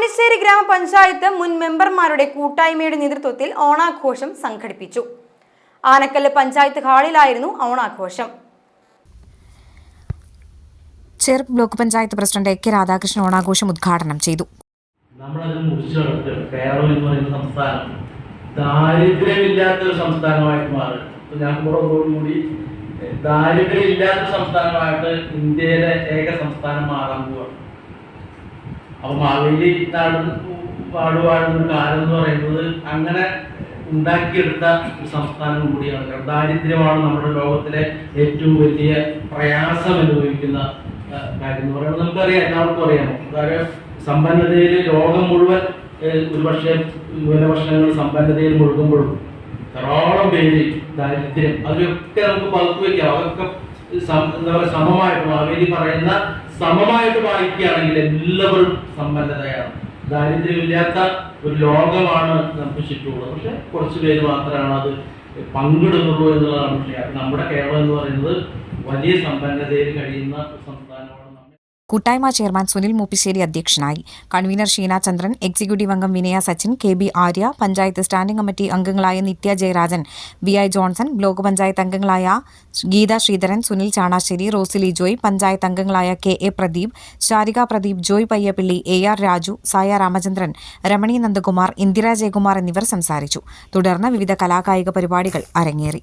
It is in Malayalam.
താമരശ്ശേരി ഗ്രാമപഞ്ചായത്ത് മുൻ മെമ്പർമാരുടെ കൂട്ടായ്മയുടെ നേതൃത്വത്തിൽ ഓണാഘോഷം സംഘടിപ്പിച്ചു. ആനക്കല്ല് പഞ്ചായത്ത് ഹാളിലായിരുന്നു ഓണാഘോഷം. Cherpu block panchayat president A K Radhakrishnan ഓണാഘോഷം ഉദ്ഘാടനം ചെയ്തു. നമ്മളതിന് മുറിച്ചു കടക്കുകയാണ് കേരളം എന്ന് പറയുന്ന സംസ്ഥാനം. ദാരിദ്ര്യമില്ലാത്ത ഒരു സംസ്ഥാനമായിട്ട് മാറി ഞാൻ കൂടി ദാരിദ്ര്യമില്ലാത്ത സംസ്ഥാനമായിട്ട് ഇന്ത്യയിലെ ഏക സംസ്ഥാനം മാറാൻ പോവാണ്. അപ്പൊ മാവേലി നാട് കാലം എന്ന് പറയുന്നത് അങ്ങനെ ഉണ്ടാക്കിയെടുത്ത ഒരു സംസ്ഥാനം കൂടിയാണ്. ദാരിദ്ര്യമാണ് നമ്മുടെ ലോകത്തിലെ ഏറ്റവും വലിയ പ്രയാസം അനുഭവിക്കുന്ന കാര്യം എന്ന് പറയുന്നത് നമുക്കറിയാം എല്ലാവർക്കും അറിയാം. സമ്പന്നതയിൽ ലോകം മുഴുവൻ ഒരുപക്ഷെ ന്യൂനപക്ഷങ്ങൾ സമ്പന്നതയിൽ മുഴുകുമ്പോഴും ധാരാളം പേര് ദാരിദ്ര്യം അതൊക്കെ നമുക്ക് പകുത്തു വയ്ക്കാം അതൊക്കെ എന്താ പറയുക സമമായിട്ട് മാവേലി പറയുന്ന സമമായിട്ട് വായിക്കുകയാണെങ്കിൽ എല്ലാവരും സമ്പന്നതയാണ്. ദാരിദ്ര്യമില്ലാത്ത ഒരു ലോകമാണ് നമുക്ക് ചുറ്റുമുള്ളത്. പക്ഷെ കുറച്ച് പേര് മാത്രമാണ് അത് പങ്കിടുന്നുള്ളൂ എന്നുള്ളതാണ് വിഷയം. നമ്മുടെ കേരളം എന്ന് പറയുന്നത് വലിയ സമ്പന്നതയിൽ കഴിയുന്ന കൂട്ടായ്മ ചെയർമാൻ സുനിൽ മൂപ്പിശ്ശേരി അധ്യക്ഷനായി. കൺവീനർ ഷീന ചന്ദ്രൻ എക്സിക്യൂട്ടീവ് അംഗം Vinaya Sachin K B Arya panchayat standing committee അംഗങ്ങളായ Nithya Jayarajan V I Johnson block panchayat അംഗങ്ങളായ ഗീത ശ്രീധരൻ സുനിൽ ചാണാശ്ശേരി റോസിലി ജോയ് പഞ്ചായത്ത് അംഗങ്ങളായ K A Pradeep Sarika Pradeep Joy Payyappilly A R Raju Saya Ramachandran Ramani Nandakumar Indira Jayakumar എന്നിവർ സംസാരിച്ചു. തുടർന്ന് വിവിധ കലാകായിക പരിപാടികൾ അരങ്ങേറി.